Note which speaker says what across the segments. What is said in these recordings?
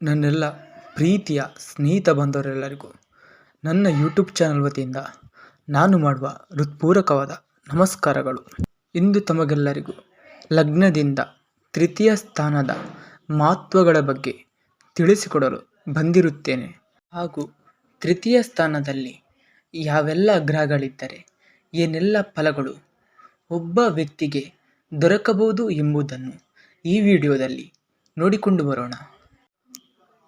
Speaker 1: ನನ್ನೆಲ್ಲ ಪ್ರೀತಿಯ ಸ್ನೇಹಿತ ಬಾಂಧವರೆಲ್ಲರಿಗೂ ನನ್ನ ಯೂಟ್ಯೂಬ್ ಚಾನಲ್ ವತಿಯಿಂದ ನಾನು ಮಾಡುವ ಹೃತ್ಪೂರ್ವಕವಾದ ನಮಸ್ಕಾರಗಳು. ಇಂದು ತಮಗೆಲ್ಲರಿಗೂ ಲಗ್ನದಿಂದ ತೃತೀಯ ಸ್ಥಾನದ ಮಹತ್ವಗಳ ಬಗ್ಗೆ ತಿಳಿಸಿಕೊಡಲು ಬಂದಿರುತ್ತೇನೆ. ಹಾಗೂ ತೃತೀಯ ಸ್ಥಾನದಲ್ಲಿ ಯಾವೆಲ್ಲ ಗ್ರಹಗಳಿದ್ದರೆ, ಏನೆಲ್ಲ ಫಲಗಳು ಒಬ್ಬ ವ್ಯಕ್ತಿಗೆ ದೊರಕಬಹುದು ಎಂಬುದನ್ನು ಈ ವಿಡಿಯೋದಲ್ಲಿ ನೋಡಿಕೊಂಡು ಬರೋಣ.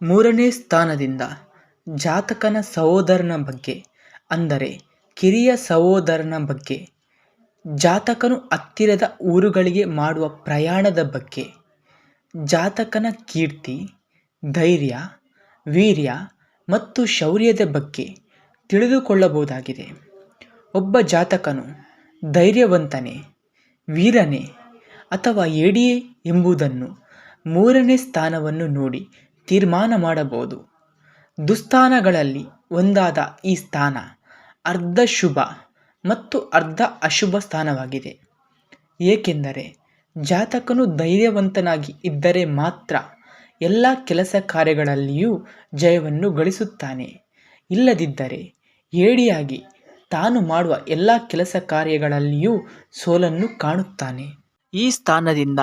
Speaker 1: ಮೂರನೇ ಸ್ಥಾನದಿಂದ ಜಾತಕನ ಸಹೋದರನ ಬಗ್ಗೆ, ಅಂದರೆ ಕಿರಿಯ ಸಹೋದರನ ಬಗ್ಗೆ, ಜಾತಕನು ಹತ್ತಿರದ ಊರುಗಳಿಗೆ ಮಾಡುವ ಪ್ರಯಾಣದ ಬಗ್ಗೆ, ಜಾತಕನ ಕೀರ್ತಿ, ಧೈರ್ಯ, ವೀರ್ಯ ಮತ್ತು ಶೌರ್ಯದ ಬಗ್ಗೆ ತಿಳಿದುಕೊಳ್ಳಬಹುದಾಗಿದೆ. ಒಬ್ಬ ಜಾತಕನು ಧೈರ್ಯವಂತನೇ, ವೀರನೇ ಅಥವಾ ಏಡಿಯೇ ಎಂಬುದನ್ನು ಮೂರನೇ ಸ್ಥಾನವನ್ನು ನೋಡಿ ತೀರ್ಮಾನ ಮಾಡಬಹುದು. ದುಸ್ಥಾನಗಳಲ್ಲಿ ಒಂದಾದ ಈ ಸ್ಥಾನ ಅರ್ಧ ಶುಭ ಮತ್ತು ಅರ್ಧ ಅಶುಭ ಸ್ಥಾನವಾಗಿದೆ. ಏಕೆಂದರೆ ಜಾತಕನು ಧೈರ್ಯವಂತನಾಗಿ ಇದ್ದರೆ ಮಾತ್ರ ಎಲ್ಲ ಕೆಲಸ ಕಾರ್ಯಗಳಲ್ಲಿಯೂ ಜಯವನ್ನು ಗಳಿಸುತ್ತಾನೆ. ಇಲ್ಲದಿದ್ದರೆ ಏಡಿಯಾಗಿ ತಾನು ಮಾಡುವ ಎಲ್ಲ ಕೆಲಸ ಕಾರ್ಯಗಳಲ್ಲಿಯೂ ಸೋಲನ್ನು ಕಾಣುತ್ತಾನೆ. ಈ ಸ್ಥಾನದಿಂದ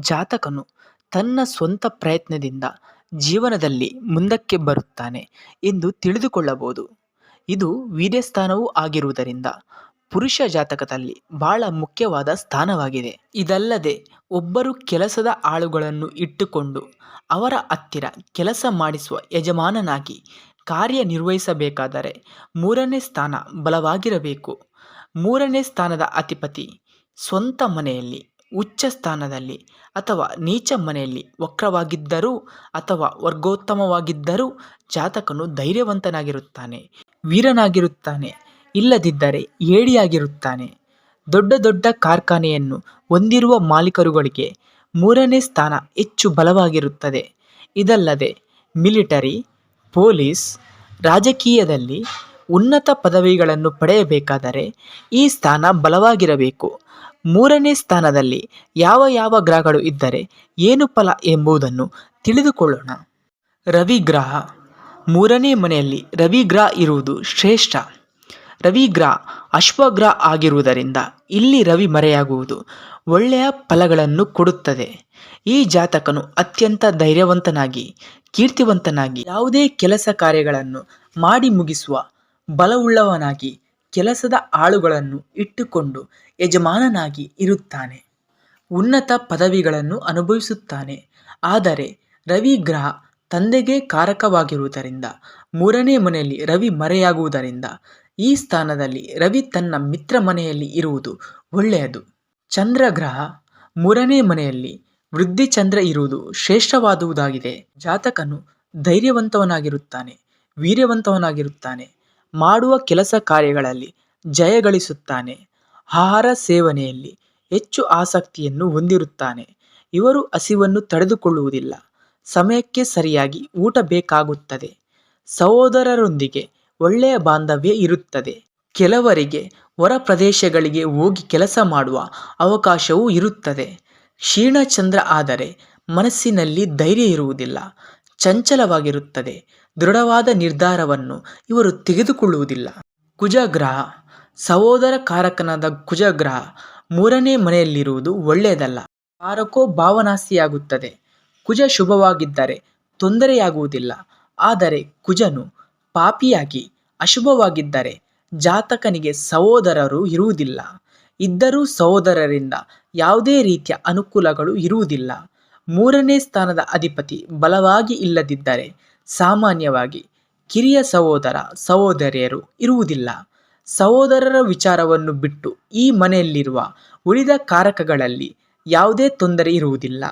Speaker 1: ಜಾತಕನು ತನ್ನ ಸ್ವಂತ ಪ್ರಯತ್ನದಿಂದ ಜೀವನದಲ್ಲಿ ಮುಂದಕ್ಕೆ ಬರುತ್ತಾನೆ ಎಂದು ತಿಳಿದುಕೊಳ್ಳಬಹುದು. ಇದು ವೀರ್ಯಸ್ಥಾನವೂ ಆಗಿರುವುದರಿಂದ ಪುರುಷ ಜಾತಕದಲ್ಲಿ ಬಹಳ ಮುಖ್ಯವಾದ ಸ್ಥಾನವಾಗಿದೆ. ಇದಲ್ಲದೆ ಒಬ್ಬರು ಕೆಲಸದ ಆಳುಗಳನ್ನು ಇಟ್ಟುಕೊಂಡು ಅವರ ಹತ್ತಿರ ಕೆಲಸ ಮಾಡಿಸುವ ಯಜಮಾನನಾಗಿ ಕಾರ್ಯನಿರ್ವಹಿಸಬೇಕಾದರೆ ಮೂರನೇ ಸ್ಥಾನ ಬಲವಾಗಿರಬೇಕು. ಮೂರನೇ ಸ್ಥಾನದ ಅಧಿಪತಿ ಸ್ವಂತ ಮನೆಯಲ್ಲಿ ಉಚ್ಚ ಸ್ಥಾನದಲ್ಲಿ ಅಥವಾ ನೀಚ ಮನೆಯಲ್ಲಿ ವಕ್ರವಾಗಿದ್ದರೂ ಅಥವಾ ವರ್ಗೋತ್ತಮವಾಗಿದ್ದರೂ ಜಾತಕನು ಧೈರ್ಯವಂತನಾಗಿರುತ್ತಾನೆ, ವೀರನಾಗಿರುತ್ತಾನೆ, ಇಲ್ಲದಿದ್ದರೆ ಏಡಿಯಾಗಿರುತ್ತಾನೆ. ದೊಡ್ಡ ದೊಡ್ಡ ಕಾರ್ಖಾನೆಯನ್ನು ಹೊಂದಿರುವ ಮಾಲೀಕರುಗಳಿಗೆ ಮೂರನೇ ಸ್ಥಾನ ಹೆಚ್ಚು ಬಲವಾಗಿರುತ್ತದೆ. ಇದಲ್ಲದೆ ಮಿಲಿಟರಿ, ಪೊಲೀಸ್, ರಾಜಕೀಯದಲ್ಲಿ ಉನ್ನತ ಪದವಿಗಳನ್ನು ಪಡೆಯಬೇಕಾದರೆ ಈ ಸ್ಥಾನ ಬಲವಾಗಿರಬೇಕು. ಮೂರನೇ ಸ್ಥಾನದಲ್ಲಿ ಯಾವ ಯಾವ ಗ್ರಹಗಳು ಇದ್ದರೆ ಏನು ಫಲ ಎಂಬುದನ್ನು ತಿಳಿದುಕೊಳ್ಳೋಣ. ರವಿ ಗ್ರಹ. ಮೂರನೇ ಮನೆಯಲ್ಲಿ ರವಿ ಗ್ರಹ ಇರುವುದು ಶ್ರೇಷ್ಠ. ರವಿ ಗ್ರಹ ಅಶ್ವಗ್ರಹ ಆಗಿರುವುದರಿಂದ ಇಲ್ಲಿ ರವಿ ಮರೆಯಾಗುವುದು ಒಳ್ಳೆಯ ಫಲಗಳನ್ನು ಕೊಡುತ್ತದೆ. ಈ ಜಾತಕನು ಅತ್ಯಂತ ಧೈರ್ಯವಂತನಾಗಿ, ಕೀರ್ತಿವಂತನಾಗಿ ಯಾವುದೇ ಕೆಲಸ ಕಾರ್ಯಗಳನ್ನು ಮಾಡಿ ಮುಗಿಸುವ ಬಲವುಳ್ಳವನಾಗಿ ಕೆಲಸದ ಆಳುಗಳನ್ನು ಇಟ್ಟುಕೊಂಡು ಯಜಮಾನನಾಗಿ ಇರುತ್ತಾನೆ. ಉನ್ನತ ಪದವಿಗಳನ್ನು ಅನುಭವಿಸುತ್ತಾನೆ. ಆದರೆ ರವಿ ಗ್ರಹ ತಂದೆಗೆ ಕಾರಕವಾಗಿರುವುದರಿಂದ, ಮೂರನೇ ಮನೆಯಲ್ಲಿ ರವಿ ಮರೆಯಾಗುವುದರಿಂದ ಈ ಸ್ಥಾನದಲ್ಲಿ ರವಿ ತನ್ನ ಮಿತ್ರ ಮನೆಯಲ್ಲಿ ಇರುವುದು ಒಳ್ಳೆಯದು. ಚಂದ್ರಗ್ರಹ ಮೂರನೇ ಮನೆಯಲ್ಲಿ ವೃದ್ಧಿ ಚಂದ್ರ ಇರುವುದು ಶ್ರೇಷ್ಠವಾದುದಾಗಿದೆ. ಜಾತಕನು ಧೈರ್ಯವಂತವನಾಗಿರುತ್ತಾನೆ, ವೀರ್ಯವಂತವನಾಗಿರುತ್ತಾನೆ. ಮಾಡುವ ಕೆಲಸ ಕಾರ್ಯಗಳಲ್ಲಿ ಜಯಗಳಿಸುತ್ತಾನೆ. ಆಹಾರ ಸೇವನೆಯಲ್ಲಿ ಹೆಚ್ಚು ಆಸಕ್ತಿಯನ್ನು ಹೊಂದಿರುತ್ತಾನೆ. ಇವರು ಹಸಿವನ್ನು ತಡೆದುಕೊಳ್ಳುವುದಿಲ್ಲ. ಸಮಯಕ್ಕೆ ಸರಿಯಾಗಿ ಊಟ ಬೇಕಾಗುತ್ತದೆ. ಸಹೋದರರೊಂದಿಗೆ ಒಳ್ಳೆಯ ಬಾಂಧವ್ಯ ಇರುತ್ತದೆ. ಕೆಲವರಿಗೆ ಹೊರ ಪ್ರದೇಶಗಳಿಗೆ ಹೋಗಿ ಕೆಲಸ ಮಾಡುವ ಅವಕಾಶವೂ ಇರುತ್ತದೆ. ಕ್ಷೀಣಚಂದ್ರ ಆದರೆ ಮನಸ್ಸಿನಲ್ಲಿ ಧೈರ್ಯ ಇರುವುದಿಲ್ಲ. ಚಂಚಲವಾಗಿರುತ್ತದೆ. ದೃಢವಾದ ನಿರ್ಧಾರವನ್ನು ಇವರು ತೆಗೆದುಕೊಳ್ಳುವುದಿಲ್ಲ. ಕುಜಗ್ರಹ. ಸಹೋದರ ಕಾರಕನಾದ ಕುಜಗ್ರಹ ಮೂರನೇ ಮನೆಯಲ್ಲಿರುವುದು ಒಳ್ಳೆಯದಲ್ಲ. ಕಾರಕೋ ಭಾವನಾಸಿಯಾಗುತ್ತದೆ. ಕುಜ ಶುಭವಾಗಿದ್ದರೆ ತೊಂದರೆಯಾಗುವುದಿಲ್ಲ. ಆದರೆ ಕುಜನು ಪಾಪಿಯಾಗಿ ಅಶುಭವಾಗಿದ್ದರೆ ಜಾತಕನಿಗೆ ಸಹೋದರರು ಇರುವುದಿಲ್ಲ. ಇದ್ದರೂ ಸಹೋದರರಿಂದ ಯಾವುದೇ ರೀತಿಯ ಅನುಕೂಲಗಳು ಇರುವುದಿಲ್ಲ. ಮೂರನೇ ಸ್ಥಾನದ ಅಧಿಪತಿ ಬಲವಾಗಿ ಇಲ್ಲದಿದ್ದರೆ ಸಾಮಾನ್ಯವಾಗಿ ಕಿರಿಯ ಸಹೋದರ ಸಹೋದರಿಯರು ಇರುವುದಿಲ್ಲ. ಸಹೋದರರ ವಿಚಾರವನ್ನು ಬಿಟ್ಟು ಈ ಮನೆಯಲ್ಲಿರುವ ಉಳಿದ ಕಾರಕಗಳಲ್ಲಿ ಯಾವುದೇ ತೊಂದರೆ ಇರುವುದಿಲ್ಲ.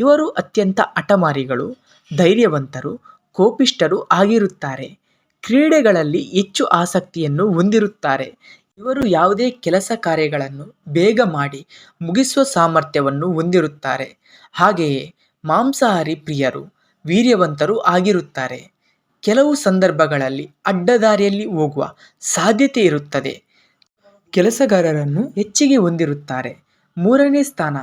Speaker 1: ಇವರು ಅತ್ಯಂತ ಅಟಮಾರಿಗಳು ಧೈರ್ಯವಂತರು, ಕೋಪಿಷ್ಠರು ಆಗಿರುತ್ತಾರೆ. ಕ್ರೀಡೆಗಳಲ್ಲಿ ಹೆಚ್ಚು ಆಸಕ್ತಿಯನ್ನು ಹೊಂದಿರುತ್ತಾರೆ. ಇವರು ಯಾವುದೇ ಕೆಲಸ ಕಾರ್ಯಗಳನ್ನು ಬೇಗ ಮಾಡಿ ಮುಗಿಸುವ ಸಾಮರ್ಥ್ಯವನ್ನು ಹೊಂದಿರುತ್ತಾರೆ. ಹಾಗೆಯೇ ಮಾಂಸಾಹಾರಿ ಪ್ರಿಯರು, ವೀರ್ಯವಂತರು ಆಗಿರುತ್ತಾರೆ. ಕೆಲವು ಸಂದರ್ಭಗಳಲ್ಲಿ ಅಡ್ಡದಾರಿಯಲ್ಲಿ ಹೋಗುವ ಸಾಧ್ಯತೆ ಇರುತ್ತದೆ. ಕೆಲಸಗಾರರನ್ನು ಹೆಚ್ಚಿಗೆ ಹೊಂದಿರುತ್ತಾರೆ. ಮೂರನೇ ಸ್ಥಾನ,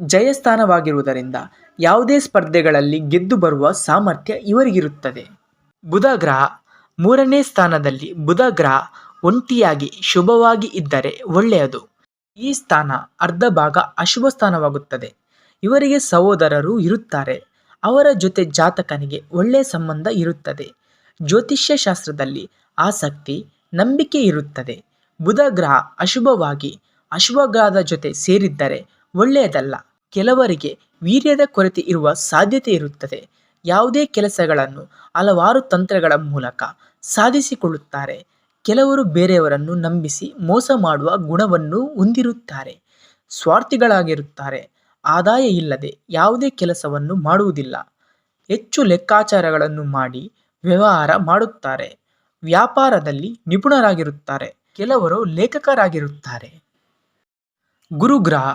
Speaker 1: ಜಯಸ್ಥಾನವಾಗಿರುವುದರಿಂದ ಯಾವುದೇ ಸ್ಪರ್ಧೆಗಳಲ್ಲಿ ಗೆದ್ದು ಬರುವ ಸಾಮರ್ಥ್ಯ ಇವರಿಗಿರುತ್ತದೆ. ಬುಧ ಗ್ರಹ, ಮೂರನೇ ಸ್ಥಾನದಲ್ಲಿ ಬುಧ ಗ್ರಹ ಒಂಟಿಯಾಗಿ, ಶುಭವಾಗಿ ಇದ್ದರೆ ಒಳ್ಳೆಯದು. ಈ ಸ್ಥಾನ ಅರ್ಧ ಭಾಗ ಅಶುಭ ಸ್ಥಾನವಾಗುತ್ತದೆ. ಇವರಿಗೆ ಸಹೋದರರು ಇರುತ್ತಾರೆ. ಅವರ ಜೊತೆ ಜಾತಕನಿಗೆ ಒಳ್ಳೆಯ ಸಂಬಂಧ ಇರುತ್ತದೆ. ಜ್ಯೋತಿಷ್ಯ ಶಾಸ್ತ್ರದಲ್ಲಿ ಆಸಕ್ತಿ, ನಂಬಿಕೆ ಇರುತ್ತದೆ. ಬುಧ ಗ್ರಹ ಅಶುಭವಾಗಿ, ಅಶುಭ ಗ್ರಹದ ಜೊತೆ ಸೇರಿದ್ದರೆ ಒಳ್ಳೆಯದಲ್ಲ. ಕೆಲವರಿಗೆ ವೀರ್ಯದ ಕೊರತೆ ಇರುವ ಸಾಧ್ಯತೆ ಇರುತ್ತದೆ. ಯಾವುದೇ ಕೆಲಸಗಳನ್ನು ಹಲವಾರು ತಂತ್ರಗಳ ಮೂಲಕ ಸಾಧಿಸಿಕೊಳ್ಳುತ್ತಾರೆ. ಕೆಲವರು ಬೇರೆಯವರನ್ನು ನಂಬಿಸಿ ಮೋಸ ಮಾಡುವ ಗುಣವನ್ನು ಹೊಂದಿರುತ್ತಾರೆ, ಸ್ವಾರ್ಥಿಗಳಾಗಿರುತ್ತಾರೆ. ಆದಾಯ ಇಲ್ಲದೆ ಯಾವುದೇ ಕೆಲಸವನ್ನು ಮಾಡುವುದಿಲ್ಲ. ಹೆಚ್ಚು ಲೆಕ್ಕಾಚಾರಗಳನ್ನು ಮಾಡಿ ವ್ಯವಹಾರ ಮಾಡುತ್ತಾರೆ. ವ್ಯಾಪಾರದಲ್ಲಿ ನಿಪುಣರಾಗಿರುತ್ತಾರೆ. ಕೆಲವರು ಲೇಖಕರಾಗಿರುತ್ತಾರೆ. ಗುರುಗ್ರಹ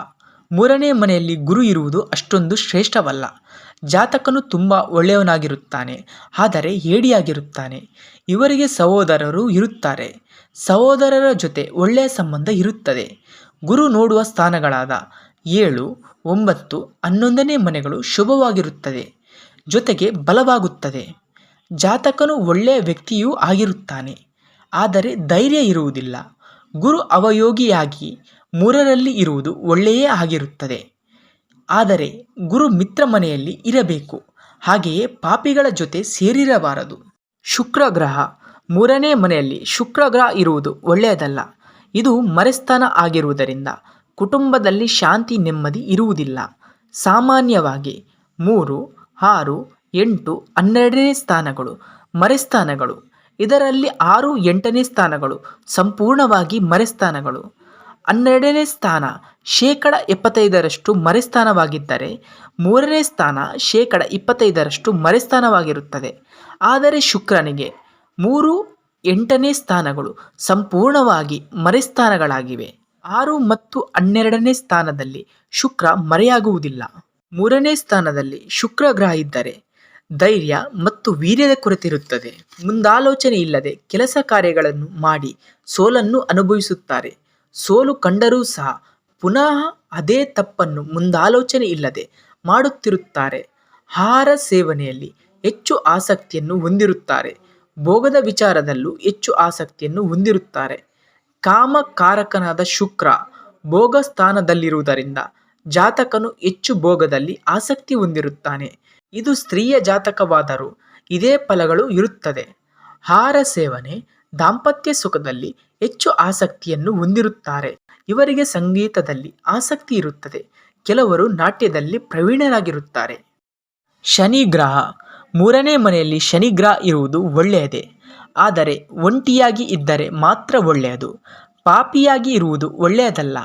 Speaker 1: ಮೂರನೇ ಮನೆಯಲ್ಲಿ ಗುರು ಇರುವುದು ಅಷ್ಟೊಂದು ಶ್ರೇಷ್ಠವಲ್ಲ. ಜಾತಕನು ತುಂಬ ಒಳ್ಳೆಯವನಾಗಿರುತ್ತಾನೆ, ಆದರೆ ಹೇಡಿಯಾಗಿರುತ್ತಾನೆ. ಇವರಿಗೆ ಸಹೋದರರು ಇರುತ್ತಾರೆ. ಸಹೋದರರ ಜೊತೆ ಒಳ್ಳೆಯ ಸಂಬಂಧ ಇರುತ್ತದೆ. ಗುರು ನೋಡುವ ಸ್ಥಾನಗಳಾದ ಏಳು, ಒಂಬತ್ತು, ಹನ್ನೊಂದನೇ ಮನೆಗಳು ಶುಭವಾಗಿರುತ್ತದೆ, ಜೊತೆಗೆ ಬಲವಾಗುತ್ತದೆ. ಜಾತಕನು ಒಳ್ಳೆಯ ವ್ಯಕ್ತಿಯೂ ಆಗಿರುತ್ತಾನೆ, ಆದರೆ ಧೈರ್ಯ ಇರುವುದಿಲ್ಲ. ಗುರು ಅವಯೋಗಿಯಾಗಿ ಮೂರರಲ್ಲಿ ಇರುವುದು ಒಳ್ಳೆಯೇ ಆಗಿರುತ್ತದೆ. ಆದರೆ ಗುರು ಮಿತ್ರ ಮನೆಯಲ್ಲಿ ಇರಬೇಕು. ಹಾಗೆಯೇ ಪಾಪಿಗಳ ಜೊತೆ ಸೇರಿರಬಾರದು. ಶುಕ್ರ ಗ್ರಹ ಮೂರನೇ ಮನೆಯಲ್ಲಿ ಶುಕ್ರ ಗ್ರಹ ಇರುವುದು ಒಳ್ಳೆಯದಲ್ಲ. ಇದು ಮರೆಸ್ಥಾನ ಆಗಿರುವುದರಿಂದ ಕುಟುಂಬದಲ್ಲಿ ಶಾಂತಿ ನೆಮ್ಮದಿ ಇರುವುದಿಲ್ಲ. ಸಾಮಾನ್ಯವಾಗಿ ಮೂರು, ಆರು, ಎಂಟು, ಹನ್ನೆರಡನೇ ಸ್ಥಾನಗಳು ಮರೆಸ್ಥಾನಗಳು. ಇದರಲ್ಲಿ ಆರು, ಎಂಟನೇ ಸ್ಥಾನಗಳು ಸಂಪೂರ್ಣವಾಗಿ ಮರೆಸ್ಥಾನಗಳು. ಹನ್ನೆರಡನೇ ಸ್ಥಾನ ಶೇಕಡ ಎಪ್ಪತ್ತೈದರಷ್ಟು ಮರೆಸ್ಥಾನವಾಗಿದ್ದರೆ, ಮೂರನೇ ಸ್ಥಾನ ಶೇಕಡ ಇಪ್ಪತ್ತೈದರಷ್ಟು ಮರೆಸ್ಥಾನವಾಗಿರುತ್ತದೆ. ಆದರೆ ಶುಕ್ರನಿಗೆ ಮೂರು, ಎಂಟನೇ ಸ್ಥಾನಗಳು ಸಂಪೂರ್ಣವಾಗಿ ಮರೆಸ್ಥಾನಗಳಾಗಿವೆ. ಆರು ಮತ್ತು ಹನ್ನೆರಡನೇ ಸ್ಥಾನದಲ್ಲಿ ಶುಕ್ರ ಮರೆಯಾಗುವುದಿಲ್ಲ. ಮೂರನೇ ಸ್ಥಾನದಲ್ಲಿ ಶುಕ್ರ ಗ್ರಹ ಇದ್ದರೆ ಧೈರ್ಯ ಮತ್ತು ವೀರ್ಯದ ಕೊರತಿರುತ್ತದೆ ಮುಂದಾಲೋಚನೆ ಇಲ್ಲದೆ ಕೆಲಸ ಕಾರ್ಯಗಳನ್ನು ಮಾಡಿ ಸೋಲನ್ನು ಅನುಭವಿಸುತ್ತಾರೆ. ಸೋಲು ಕಂಡರೂ ಸಹ ಪುನಃ ಅದೇ ತಪ್ಪನ್ನು ಮುಂದಾಲೋಚನೆ ಇಲ್ಲದೆ ಮಾಡುತ್ತಿರುತ್ತಾರೆ. ಆಹಾರ ಸೇವನೆಯಲ್ಲಿ ಹೆಚ್ಚು ಆಸಕ್ತಿಯನ್ನು ಹೊಂದಿರುತ್ತಾರೆ. ಭೋಗದ ವಿಚಾರದಲ್ಲೂ ಹೆಚ್ಚು ಆಸಕ್ತಿಯನ್ನು ಹೊಂದಿರುತ್ತಾರೆ. ಕಾಮಕಾರಕನಾದ ಶುಕ್ರ ಭೋಗ ಸ್ಥಾನದಲ್ಲಿರುವುದರಿಂದ ಜಾತಕನು ಹೆಚ್ಚು ಭೋಗದಲ್ಲಿ ಆಸಕ್ತಿ ಹೊಂದಿರುತ್ತಾನೆ. ಇದು ಸ್ತ್ರೀಯ ಜಾತಕವಾದರೂ ಇದೇ ಫಲಗಳು ಇರುತ್ತದೆ. ಆಹಾರ ಸೇವನೆ ದಾಂಪತ್ಯ ಸುಖದಲ್ಲಿ ಹೆಚ್ಚು ಆಸಕ್ತಿಯನ್ನು ಹೊಂದಿರುತ್ತಾರೆ. ಇವರಿಗೆ ಸಂಗೀತದಲ್ಲಿ ಆಸಕ್ತಿ ಇರುತ್ತದೆ. ಕೆಲವರು ನಾಟ್ಯದಲ್ಲಿ ಪ್ರವೀಣರಾಗಿರುತ್ತಾರೆ. ಶನಿ ಗ್ರಹ ಮೂರನೇ ಮನೆಯಲ್ಲಿ ಶನಿ ಗ್ರಹ ಇರುವುದು ಒಳ್ಳೆಯದೇ. ಆದರೆ ಒಂಟಿಯಾಗಿ ಇದ್ದರೆ ಮಾತ್ರ ಒಳ್ಳೆಯದು. ಪಾಪಿಯಾಗಿ ಇರುವುದು ಒಳ್ಳೆಯದಲ್ಲ.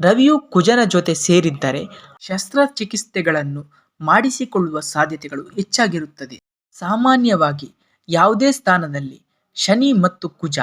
Speaker 1: ರವಿಯು ಕುಜನ ಜೊತೆ ಸೇರಿದ್ದರೆ ಶಸ್ತ್ರಚಿಕಿತ್ಸೆಗಳನ್ನು ಮಾಡಿಸಿಕೊಳ್ಳುವ ಸಾಧ್ಯತೆಗಳು ಹೆಚ್ಚಾಗಿರುತ್ತದೆ. ಸಾಮಾನ್ಯವಾಗಿ ಯಾವುದೇ ಸ್ಥಾನದಲ್ಲಿ ಶನಿ ಮತ್ತು ಕುಜ,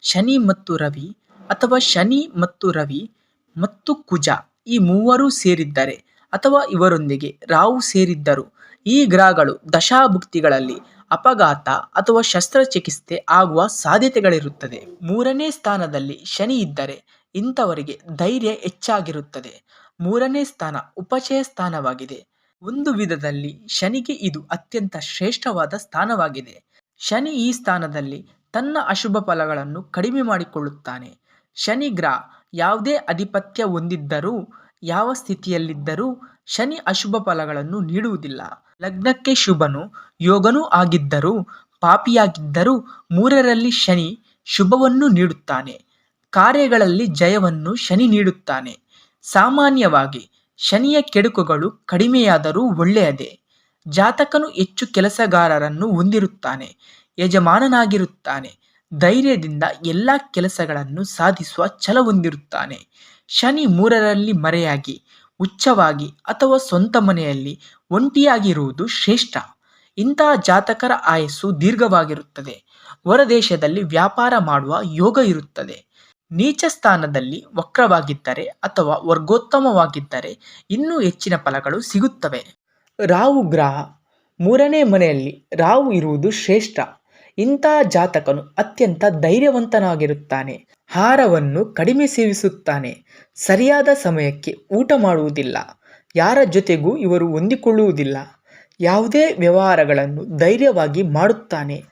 Speaker 1: ಶನಿ ಮತ್ತು ರವಿ ಅಥವಾ ಶನಿ ಮತ್ತು ರವಿ ಮತ್ತು ಕುಜ ಈ ಮೂವರೂ ಸೇರಿದ್ದರೆ ಅಥವಾ ಇವರೊಂದಿಗೆ ರಾಹು ಸೇರಿದ್ದರು. ಈ ಗ್ರಹಗಳು ದಶಾಭುಕ್ತಿಗಳಲ್ಲಿ ಅಪಘಾತ ಅಥವಾ ಶಸ್ತ್ರಚಿಕಿತ್ಸೆ ಆಗುವ ಸಾಧ್ಯತೆಗಳಿರುತ್ತದೆ. ಮೂರನೇ ಸ್ಥಾನದಲ್ಲಿ ಶನಿ ಇದ್ದರೆ ಇಂಥವರಿಗೆ ಧೈರ್ಯ ಹೆಚ್ಚಾಗಿರುತ್ತದೆ. ಮೂರನೇ ಸ್ಥಾನ ಉಪಚಯ ಸ್ಥಾನವಾಗಿದೆ. ಒಂದು ವಿಧದಲ್ಲಿ ಶನಿಗೆ ಇದು ಅತ್ಯಂತ ಶ್ರೇಷ್ಠವಾದ ಸ್ಥಾನವಾಗಿದೆ. ಶನಿ ಈ ಸ್ಥಾನದಲ್ಲಿ ತನ್ನ ಅಶುಭ ಫಲಗಳನ್ನು ಕಡಿಮೆ ಮಾಡಿಕೊಳ್ಳುತ್ತಾನೆ. ಶನಿ ಗ್ರಹ ಯಾವುದೇ ಅಧಿಪತ್ಯ ಹೊಂದಿದ್ದರೂ, ಯಾವ ಸ್ಥಿತಿಯಲ್ಲಿದ್ದರೂ ಶನಿ ಅಶುಭ ಫಲಗಳನ್ನು ನೀಡುವುದಿಲ್ಲ. ಲಗ್ನಕ್ಕೆ ಶುಭನು ಯೋಗನೂ ಆಗಿದ್ದರೂ, ಪಾಪಿಯಾಗಿದ್ದರೂ ಮೂರರಲ್ಲಿ ಶನಿ ಶುಭವನ್ನು ನೀಡುತ್ತಾನೆ. ಕಾರ್ಯಗಳಲ್ಲಿ ಜಯವನ್ನು ಶನಿ ನೀಡುತ್ತಾನೆ. ಸಾಮಾನ್ಯವಾಗಿ ಶನಿಯ ಕೆಡುಕುಗಳು ಕಡಿಮೆಯಾದರೂ ಒಳ್ಳೆಯದೇ. ಜಾತಕನು ಹೆಚ್ಚು ಕೆಲಸಗಾರರನ್ನು ಹೊಂದಿರುತ್ತಾನೆ, ಯಜಮಾನನಾಗಿರುತ್ತಾನೆ, ಧೈರ್ಯದಿಂದ ಎಲ್ಲ ಕೆಲಸಗಳನ್ನು ಸಾಧಿಸುವ ಛಲ ಹೊಂದಿರುತ್ತಾನೆ. ಶನಿ ಮೂರರಲ್ಲಿ ಮರೆಯಾಗಿ ಉಚ್ಚವಾಗಿ ಅಥವಾ ಸ್ವಂತ ಮನೆಯಲ್ಲಿ ಒಂಟಿಯಾಗಿರುವುದು ಶ್ರೇಷ್ಠ. ಇಂತಹ ಜಾತಕರ ಆಯಸ್ಸು ದೀರ್ಘವಾಗಿರುತ್ತದೆ. ಹೊರದೇಶದಲ್ಲಿ ವ್ಯಾಪಾರ ಮಾಡುವ ಯೋಗ ಇರುತ್ತದೆ. ನೀಚ ಸ್ಥಾನದಲ್ಲಿ ವಕ್ರವಾಗಿದ್ದರೆ ಅಥವಾ ವರ್ಗೋತ್ತಮವಾಗಿದ್ದರೆ ಇನ್ನೂ ಹೆಚ್ಚಿನ ಫಲಗಳು ಸಿಗುತ್ತವೆ. ರಾಹು ಗ್ರಹ ಮೂರನೇ ಮನೆಯಲ್ಲಿ ರಾಹು ಇರುವುದು ಶ್ರೇಷ್ಠ. ಇಂಥ ಜಾತಕನು ಅತ್ಯಂತ ಧೈರ್ಯವಂತನಾಗಿರುತ್ತಾನೆ. ಹಾರವನ್ನು ಕಡಿಮೆ ಸೇವಿಸುತ್ತಾನೆ. ಸರಿಯಾದ ಸಮಯಕ್ಕೆ ಊಟ ಮಾಡುವುದಿಲ್ಲ. ಯಾರ ಜೊತೆಗೂ ಇವರು ಹೊಂದಿಕೊಳ್ಳುವುದಿಲ್ಲ. ಯಾವುದೇ ವ್ಯವಹಾರಗಳನ್ನು ಧೈರ್ಯವಾಗಿ ಮಾಡುತ್ತಾನೆ.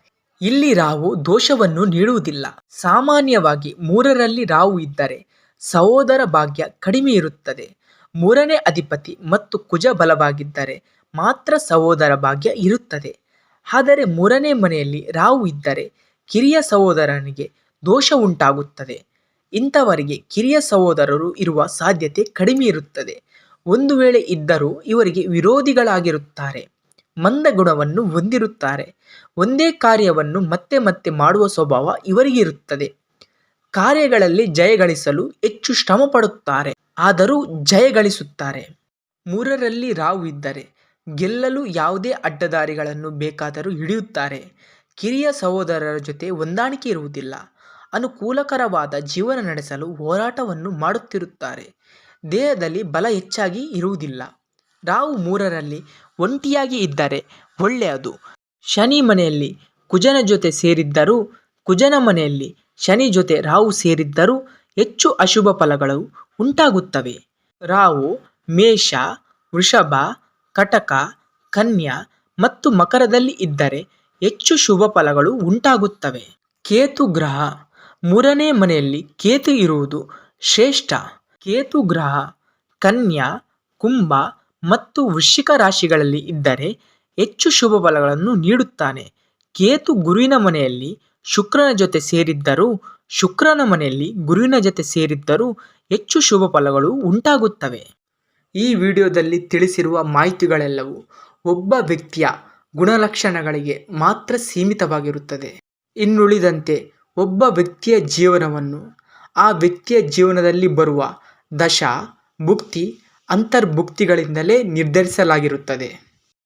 Speaker 1: ಇಲ್ಲಿ ರಾಹು ದೋಷವನ್ನು ನೀಡುವುದಿಲ್ಲ. ಸಾಮಾನ್ಯವಾಗಿ ಮೂರರಲ್ಲಿ ರಾಹು ಇದ್ದರೆ ಸಹೋದರ ಭಾಗ್ಯ ಕಡಿಮೆ ಇರುತ್ತದೆ. ಮೂರನೇ ಅಧಿಪತಿ ಮತ್ತು ಕುಜ ಬಲವಾಗಿದ್ದರೆ ಮಾತ್ರ ಸಹೋದರ ಭಾಗ್ಯ ಇರುತ್ತದೆ. ಆದರೆ ಮೂರನೇ ಮನೆಯಲ್ಲಿ ರಾವು ಇದ್ದರೆ ಕಿರಿಯ ಸಹೋದರನಿಗೆ ದೋಷ ಉಂಟಾಗುತ್ತದೆ. ಇಂಥವರಿಗೆ ಕಿರಿಯ ಸಹೋದರರು ಇರುವ ಸಾಧ್ಯತೆ ಕಡಿಮೆ ಇರುತ್ತದೆ. ಒಂದು ವೇಳೆ ಇದ್ದರೂ ಇವರಿಗೆ ವಿರೋಧಿಗಳಾಗಿರುತ್ತಾರೆ. ಮಂದ ಗುಣವನ್ನು ಹೊಂದಿರುತ್ತಾರೆ. ಒಂದೇ ಕಾರ್ಯವನ್ನು ಮತ್ತೆ ಮತ್ತೆ ಮಾಡುವ ಸ್ವಭಾವ ಇವರಿಗಿರುತ್ತದೆ ಕಾರ್ಯಗಳಲ್ಲಿ ಜಯಗಳಿಸಲು ಹೆಚ್ಚು ಶ್ರಮ ಪಡುತ್ತಾರೆ ಆದರೂ ಜಯಗಳಿಸುತ್ತಾರೆ ಮೂರರಲ್ಲಿ ರಾವು ಇದ್ದರೆ ಗೆಲ್ಲಲು ಯಾವುದೇ ಅಡ್ಡದಾರಿಗಳನ್ನು ಬೇಕಾದರೂ ಹಿಡಿಯುತ್ತಾರೆ. ಕಿರಿಯ ಸಹೋದರರ ಜೊತೆ ಹೊಂದಾಣಿಕೆ ಇರುವುದಿಲ್ಲ. ಅನುಕೂಲಕರವಾದ ಜೀವನ ನಡೆಸಲು ಹೋರಾಟವನ್ನು ಮಾಡುತ್ತಿರುತ್ತಾರೆ. ದೇಹದಲ್ಲಿ ಬಲ ಹೆಚ್ಚಾಗಿ ಇರುವುದಿಲ್ಲ. ರಾಹು ಮೂರರಲ್ಲಿ ಒಂಟಿಯಾಗಿ ಇದ್ದರೆ ಒಳ್ಳೆಯದು. ಶನಿ ಮನೆಯಲ್ಲಿ ಕುಜನ ಜೊತೆ ಸೇರಿದ್ದರೂ ಕುಜನ ಮನೆಯಲ್ಲಿ ಶನಿ ಜೊತೆ ರಾಹು ಸೇರಿದ್ದರೂ ಹೆಚ್ಚು ಅಶುಭ ಫಲಗಳು ಉಂಟಾಗುತ್ತವೆ. ರಾಹು ಮೇಷ, ವೃಷಭ ಕಟಕ, ಕನ್ಯಾ ಮತ್ತು ಮಕರದಲ್ಲಿ ಇದ್ದರೆ ಹೆಚ್ಚು ಶುಭ ಫಲಗಳು ಉಂಟಾಗುತ್ತವೆ. ಕೇತು ಗ್ರಹ. ಮೂರನೇ ಮನೆಯಲ್ಲಿ ಕೇತು ಇರುವುದು ಶ್ರೇಷ್ಠ. ಕೇತು ಗ್ರಹ. ಕನ್ಯಾ, ಕುಂಭ ಮತ್ತು ವೃಶ್ಚಿಕ ರಾಶಿಗಳಲ್ಲಿ ಇದ್ದರೆ ಹೆಚ್ಚು ಶುಭ ಫಲಗಳನ್ನು ನೀಡುತ್ತಾನೆ. ಕೇತು ಗುರುವಿನ ಮನೆಯಲ್ಲಿ ಶುಕ್ರನ ಜೊತೆ ಸೇರಿದ್ದರೂ, ಶುಕ್ರನ ಮನೆಯಲ್ಲಿ ಗುರುವಿನ ಜೊತೆ ಸೇರಿದ್ದರೂ ಹೆಚ್ಚು ಶುಭ ಫಲಗಳು ಉಂಟಾಗುತ್ತವೆ. ಈ ವಿಡಿಯೋದಲ್ಲಿ ತಿಳಿಸಿರುವ ಮಾಹಿತಿಗಳೆಲ್ಲವೂ ಒಬ್ಬ ವ್ಯಕ್ತಿಯ ಗುಣಲಕ್ಷಣಗಳಿಗೆ ಮಾತ್ರ ಸೀಮಿತವಾಗಿರುತ್ತದೆ. ಇನ್ನುಳಿದಂತೆ ಒಬ್ಬ ವ್ಯಕ್ತಿಯ ಜೀವನವನ್ನು ಆ ವ್ಯಕ್ತಿಯ ಜೀವನದಲ್ಲಿ ಬರುವ ದಶ, ಭುಕ್ತಿ, ಅಂತರ್ಭುಕ್ತಿಗಳಿಂದಲೇ ನಿರ್ಧರಿಸಲಾಗಿರುತ್ತದೆ.